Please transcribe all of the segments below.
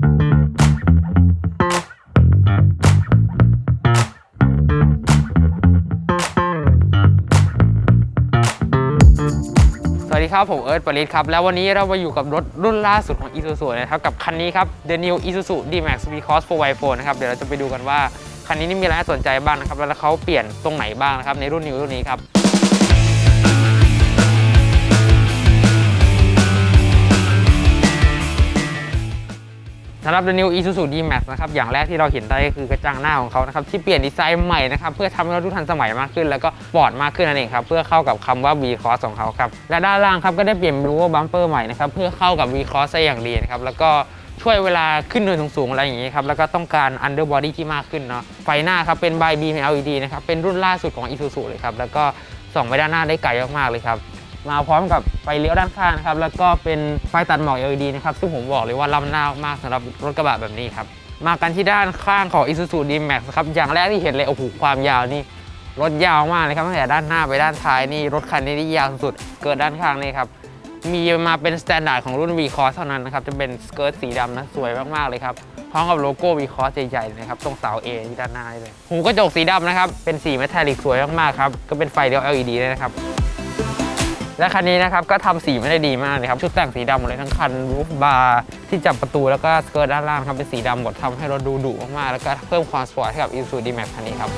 สวัสดีครับ ผมเอิร์ธปริศครับ แล้ววันนี้เรามาอยู่กับรถรุ่นล่าสุดของ Isuzu นะครับ กับคันนี้ครับ The New Isuzu D-Max V-Cross 4x4 นะครับ เดี๋ยวเราจะไปดูกันว่า คันนี้นี่มีอะไรน่าสนใจบ้างนะครับ แล้วเขาเปลี่ยนตรงไหนบ้างนะครับ ในรุ่นนิวรุ่นนี้ครับ The New Isuzu D-Max นะครับอย่างแรกที่เราเห็นได้ก็คือกระจังหน้าของเขานะครับที่เปลี่ยนดีไซน์ใหม่นะครับเพื่อทำให้รถดูทันสมัยมากขึ้น แล้วก็สปอร์ตมากขึ้นนั่นเองครับเพื่อเข้ากับคำว่า V Cross ของเขาครับและด้านล่างครับก็ได้เปลี่ยนรูบัมเปอร์ใหม่นะครับเพื่อเข้ากับ V Cross ได้อย่างดีนะครับแล้วก็ช่วยเวลาขึ้นเนินสูงๆอะไรอย่างนี้ครับ แล้วก็ต้องการ underbody ที่มากขึ้นเนาะ ไฟหน้าครับ เป็น by beam LED นะครับ เป็นรุ่นล่าสุดของ Isuzu เลยครับ แล้วก็ส่องไปด้านหน้าได้ไกลมากๆเลยครับ มาพร้อมกับไฟเลี้ยวด้านข้างนะครับแล้วก็เป็นไฟตัดหมอก LED นะครับซึ่งผมบอกเลยว่าล้ำหน้ามากสำหรับรถกระบะแบบนี้ครับมากันที่ด้านข้างของ Isuzu D-Max ครับอย่างแรกที่เห็นเลยโอ้โหความยาวนี่รถยาวมากเลยครับตั้งแต่ด้านหน้าไปด้านท้ายนี่รถคันนี้ที่ยาวสุดเกิดด้านข้างนี่ครับมีมาเป็นสแตนดาร์ดของรุ่น V Cross เท่านั้นนะครับจะเป็นสเกิร์ตสีดำนะสวยมากๆเลยครับพร้อมกับโลโก้ V Cross ใหญ่ๆนะครับตรงเสา A ที่ด้านหน้าเลยหูกระจกสีดำนะครับเป็นสีเมทัลลิกสวยมากๆครับก็เป็นไฟเลี้ยว LED ด้วยนะครับ และคันนี้นะครับก็ทำสีไม่ได้ดีมากเลยครับ ชุดแต่งสีดำหมดเลยทั้งคันรูฟบาร์ที่จับประตูแล้วก็สเกิร์ตด้านล่างครับเป็นสีดำหมดทำให้รถดูดุมากๆแล้วก็เพิ่มความสปอร์ตให้กับ Isuzu D-Max คันนี้ครับ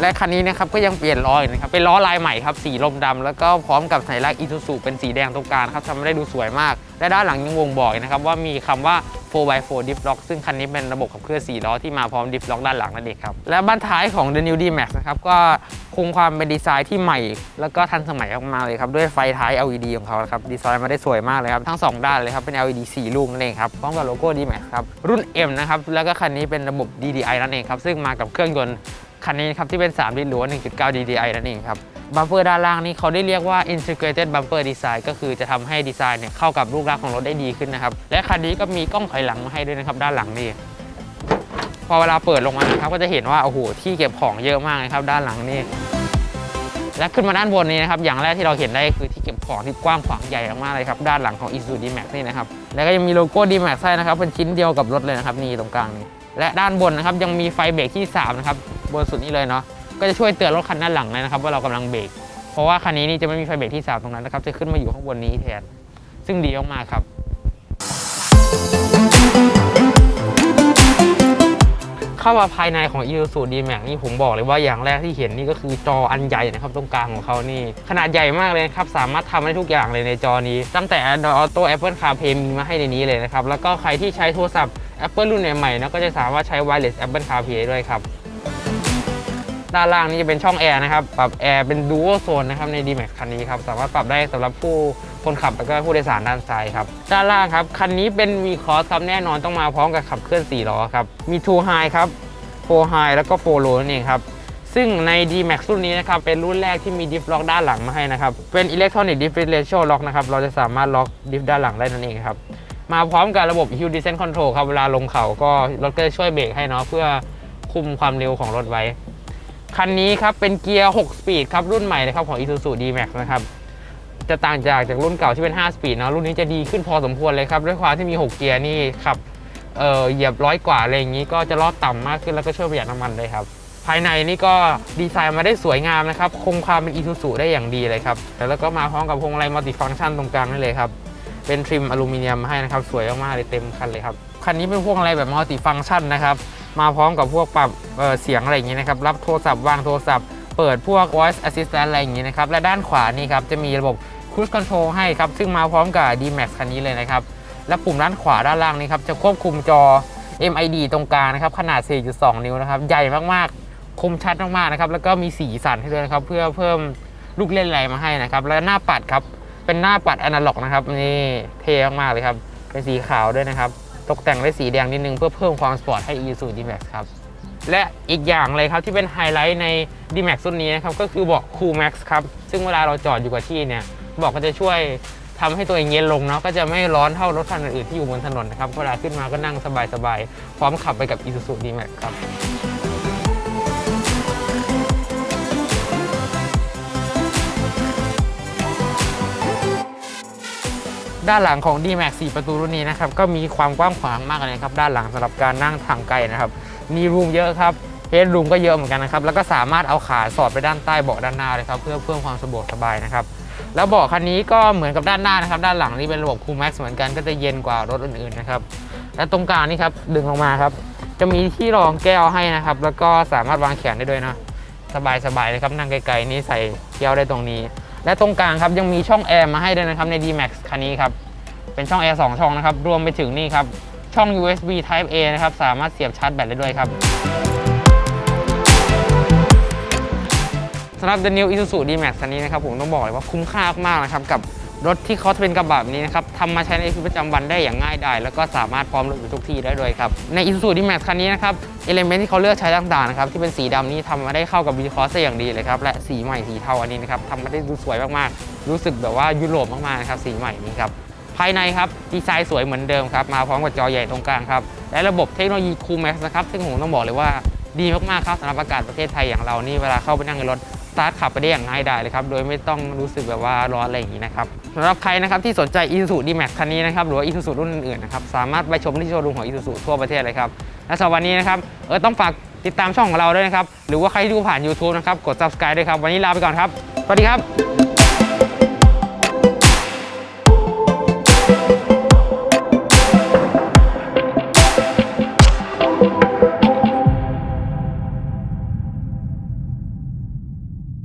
และคันนี้นะครับก็ยังเปลี่ยนล้ออีกนะครับเป็นล้อลายใหม่ครับสีลมดำแล้วก็พร้อมกับสัญลักษณ์ Isuzu เป็นสีแดงตรงกลางครับทำให้ได้ดูสวยมาก และด้านหลังยังวงบอกนะครับว่ามีคำว่า 4x4 Diff Lock ซึ่งคันนี้เป็นระบบขับเคลื่อน4ล้อที่มาพร้อม Diff Lock ด้านหลังนั่นเองครับและบ้านท้ายของ The New D-Max นะครับก็ คงความเป็นดีไซน์ที่ใหม่ แล้วก็ทันสมัยมากๆเลยครับ ด้วยไฟท้าย LED ของเขาครับดีไซน์มาได้สวยมากเลยครับ ทั้งสองด้านเลยครับ เป็น LED 4 ลูกนั่นเองครับพร้อมกับโลโก้ D-Max ครับ รุ่น M นะครับ แล้วก็คันนี้เป็นระบบ DDI นั่นเองครับ ซึ่งมากับเครื่องยนต์คันนี้ครับที่เป็น3ลิตรหรือว่า1.9 DDI นั่นเองครับบัมเปอร์ด้านล่างนี่เขาได้เรียกว่า Integrated Bumper Design ก็คือจะทำให้ดีไซน์เนี่ยเข้ากับรูปลักษณ์ของรถได้ดีขึ้นนะครับ และคันนี้ก็มีกล้องถอยหลังมาให้ด้วยนะครับด้านหลังนี่ พอเวลาเปิดลงมานะครับก็จะเห็นว่าโอ้โหที่เก็บของเยอะมากเลยครับด้านหลังนี่และขึ้นมาด้านบนนี้นะครับอย่างแรกที่เราเห็นได้คือที่เก็บของที่กว้างขวางใหญ่มากๆเลยครับด้านหลังของ Isuzu D-Max นี่นะครับแล้วก็ยังมีโลโก้ D-Max ให้นะครับเป็นชิ้นเดียวกับรถเลยนะครับนี่ตรงกลางนี่และด้านบนนะครับยังมีไฟเบรกที่3นะครับบนสุดนี้เลยเนาะก็จะช่วยเตือนรถคันด้านหลังเลยนะครับว่าเรากำลังเบรกเพราะว่าคันนี้นี่จะไม่มีไฟเบรกที่ 3 ตรงนั้นนะครับจะขึ้นมาอยู่ข้างบนนี้แทนซึ่งดีมากๆครับ เข้ามาภายในของ Isuzu D-Max นี่ผมบอกเลยว่าอย่างแรกที่เห็นนี่ก็คือจออันใหญ่นะครับตรงกลางของเขานี่ ขนาดใหญ่มากเลยครับ สามารถทำได้ทุกอย่างเลยในจอนี้ ตั้งแต่ Android Auto Apple CarPlay มีมาให้ในนี้เลยนะครับ แล้วก็ใครที่ใช้โทรศัพท์ Apple รุ่นใหม่ๆนะก็จะสามารถใช้ Wireless Apple CarPlay ด้วยครับด้านล่างนี้จะเป็นช่องแอร์นะครับ ปรับแอร์เป็น Dual Zone นะครับใน D-Max คันนี้ครับ สามารถปรับได้สำหรับผู้ คนขับแล้วก็ผู้โดยสารด้านซ้ายครับ ด้านล่างครับ คันนี้เป็น V-Cross ครับแน่นอนต้องมาพร้อมกับขับเคลื่อน 4 ล้อครับ มี Two High ครับ4 High แล้วก็4 Low นั่นเองครับ ซึ่งใน D-Max รุ่นนี้นะครับ เป็นรุ่นแรกที่มี Diff Lock ด้านหลังมาให้นะครับ เป็น Electronic Differential Lock นะครับ เราจะสามารถล็อก Diff ด้านหลังได้นั่นเองครับ มาพร้อมกับระบบ Hill Descent Control ครับ เวลาลงเขาก็รถก็จะช่วยเบรกให้เนาะเพื่อคุมความเร็วของรถไว้คันนี้ครับเป็นเกียร์ 6 สปีดครับรุ่นใหม่เลยครับของ Isuzu D-Max นะครับ จะต่างจากจากรุ่นเก่าที่เป็น 5 สปีดเนาะรุ่นนี้จะดีขึ้นพอสมควรเลยครับ ด้วยความที่มี 6 เกียร์นี่ขับเอ่อเหยียบร้อยกว่าอะไรอย่างนี้ก็จะลอดต่ำมากขึ้นแล้วก็ช่วยประหยัดน้ำมันเลยครับ ภายในนี่ก็ดีไซน์มาได้สวยงามนะครับคงความเป็น Isuzu ได้อย่างดีเลยครับแล้วก็มาพร้อมกับพวงมาลัยมัลติฟังก์ชันตรงกลางนี่เลยครับเป็นทริมอลูมิเนียมมาให้นะครับสวยมากๆเลยเต็มคันเลยครับคันนี้เป็นพวงมาลัยแบบมัลติฟังก์ชันนะครับมาพร้อมกับพวกปรับเอ่อเสียงอะไรอย่างนี้นะครับรับโทรศัพท์วางโทรศัพท์เปิดพวก voice assistant อะไรอย่างนี้นะครับ และด้านขวานี่ครับ จะมีระบบ cruise control ให้ครับ ซึ่งมาพร้อมกับ D-Max คันนี้เลยนะครับ และปุ่มด้านขวาด้านล่างนี้ครับ จะควบคุมจอ MID ตรงกลางนะครับ ขนาด 4.2 นิ้วนะครับ ใหญ่มากๆ คมชัดมากๆนะครับ แล้วก็มีสีสันให้ด้วยนะครับ เพื่อเพิ่มลูกเล่นอะไรมาให้นะครับ และหน้าปัดครับ เป็นหน้าปัดอนาล็อกนะครับ นี่เท่มากๆเลยครับ เป็นสีขาวด้วยนะครับ ตกแต่งด้วยสีแดงนิดนึงเพื่อเพิ่มความสปอร์ตให้ Isuzu D-Max ครับ และอีกอย่างเลยครับที่เป็นไฮไลท์ใน D-Max รุ่นนี้นะครับ ก็คือเบาะ Cool Max ครับ ซึ่งเวลาเราจอดอยู่กับที่เนี่ย บาะก็จะช่วยทำให้ตัวเองเย็นลงเนาะก็จะไม่ร้อนเท่ารถคันอื่นที่อยู่บนถนนนะครับเวลาขึ้นมาก็นั่งสบายๆพร้อมขับไปกับ Isuzu D-Max ครับด้านหลังของ D-Max 4 ประตูรุ่นนี้นะครับก็มีความกว้างขวางมากเลยครับด้านหลังสำหรับการนั่งทางไกลนะครับมีรูมเยอะครับเฮดรูมก็เยอะเหมือนกันนะครับแล้วก็สามารถเอาขาสอดไปด้านใต้เบาะด้านหน้าเลยครับเพื่อเพิ่มความสะดวกสบายนะครับ แล้วเบาะคันนี้ก็เหมือนกับด้านหน้านะครับ ด้านหลังนี่เป็นระบบคูลแม็กซ์เหมือนกันก็จะเย็นกว่ารถอื่นๆนะครับ และตรงกลางนี่ครับดึงลงมาครับ จะมีที่รองแก้วให้นะครับ แล้วก็สามารถวางแขนได้ด้วยนะสบายๆเลยครับนั่งไกลๆนี่ใส่แก้วได้ตรงนี้ และตรงกลางครับยังมีช่องแอร์มาให้ด้วยนะครับใน D-Max คันนี้ครับเป็นช่องแอร์2ช่องนะครับรวมไปถึงนี่ครับช่อง USB Type A นะครับสามารถเสียบชาร์จแบตได้ด้วยครับ สำหรับ The New Isuzu D-Max คันนี้นะครับผมต้องบอกเลยว่าคุ้มค่ามากๆนะครับกับรถที่เขาเป็นกระบะแบบนี้นะครับทำมาใช้ในชีวิตประจำวันได้อย่างง่ายดายแล้วก็สามารถพร้อมรถอยู่ทุกที่ได้ด้วยครับ ใน Isuzu D-Max คันนี้นะครับเอลเมนต์ที่เขาเลือกใช้ต่างๆนะครับที่เป็นสีดำนี่ทำมาได้เข้ากับ V Cross ได้อย่างดีเลยครับและสีใหม่สีเทาอันนี้นะครับทำมาได้ดูสวยมากๆ รู้สึกแบบว่ายุโรปมากๆนะครับสีใหม่นี้ครับภายในครับดีไซน์สวยเหมือนเดิมครับมาพร้อมกับจอใหญ่ตรงกลางครับและระบบเทคโนโลยี Cool Max นะครับซึ่งผมต้องบอกเลยว่าดีมากๆครับสำหรับอากาศประเทศไทยอย่างเรานี่เวลาเข้าไปนั่งในรถ ตาร์ทขับไปได้อย่างง่ายดายเลยครับ โดยไม่ต้องรู้สึกแบบว่าร้อนอะไรอย่างนี้นะครับสำหรับใครนะครับที่สนใจ Isuzu D-Max คันนี้นะครับหรือว่า Isuzu รุ่นอื่นๆนะครับสามารถไปชมที่โชว์รูมของ Isuzu ทั่วประเทศเลยครับและสำหรับวันนี้นะครับเออต้องฝากติดตามช่องของเราด้วยนะครับหรือว่าใครที่ดูผ่าน YouTube นะครับกด subscribe ด้วยครับวันนี้ลาไปก่อนครับสวัสดีครับ